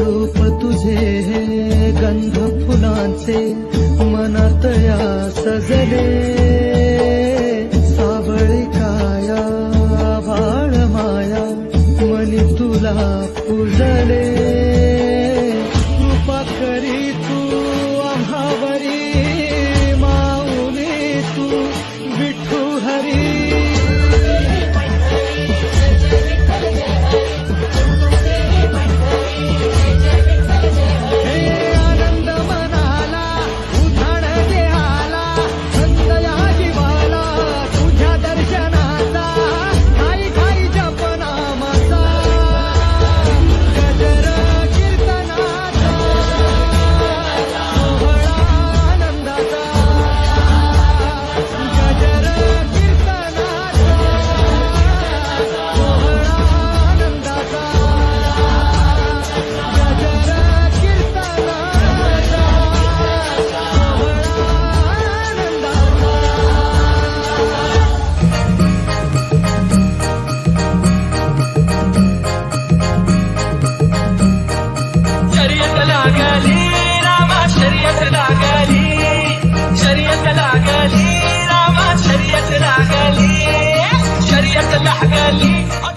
रूप तुझे गंध फुलांचे मनातया सजले। सावळी काया बाळ माया मनी तुला पूजले कृपा करी तू Italy.